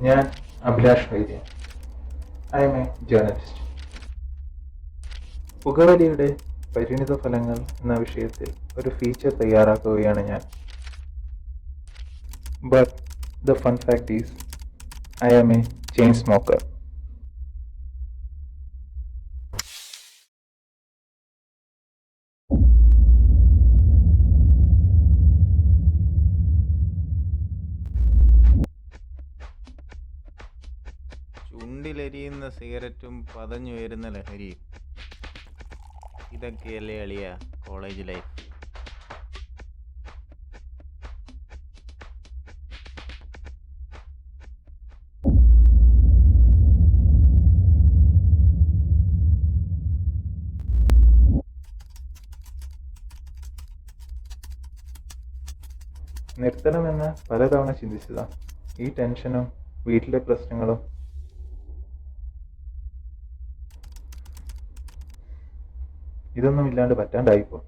ഞാൻ Abhilash Vaidya I'm a journalist പുകവലിയുടെ പരിണിത ഫലങ്ങൾ എന്ന വിഷയത്തിൽ ഒരു ഫീച്ചർ തയ്യാറാക്കുകയാണ് ഞാൻ. But the fun fact is I am a chain smoker ചുണ്ടിലെരിയുന്ന സിഗരറ്റും പതഞ്ഞുയരുന്ന ലഹരിയും. ഇതൊക്കെയല്ലേ അളിയ കോളേജ് ലൈഫ് നിർത്തണമെന്ന് പലതവണ ചിന്തിച്ചതാണ് ഈ ടെൻഷനും വീട്ടിലെ പ്രശ്നങ്ങളും ഇതൊന്നും ഇല്ലാണ്ട് പറ്റാണ്ടായിപ്പോ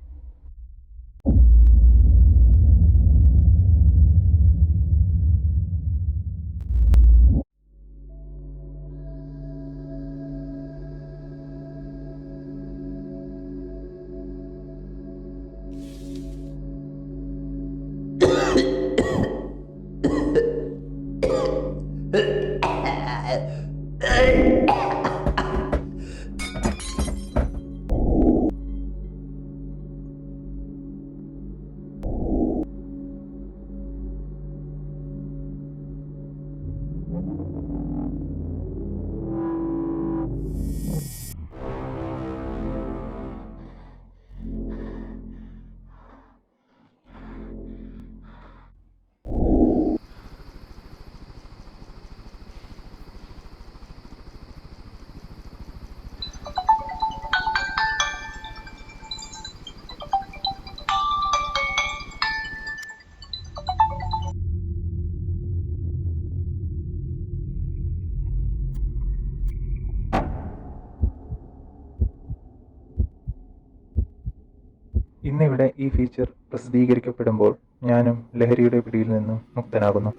ഇന്നിവിടെ ഈ ഫീച്ചർ പ്രസിദ്ധീകരിക്കപ്പെടുമ്പോൾ ഞാനും ലഹരിയുടെ പിടിയിൽ നിന്നും മുക്തനാകുന്നു.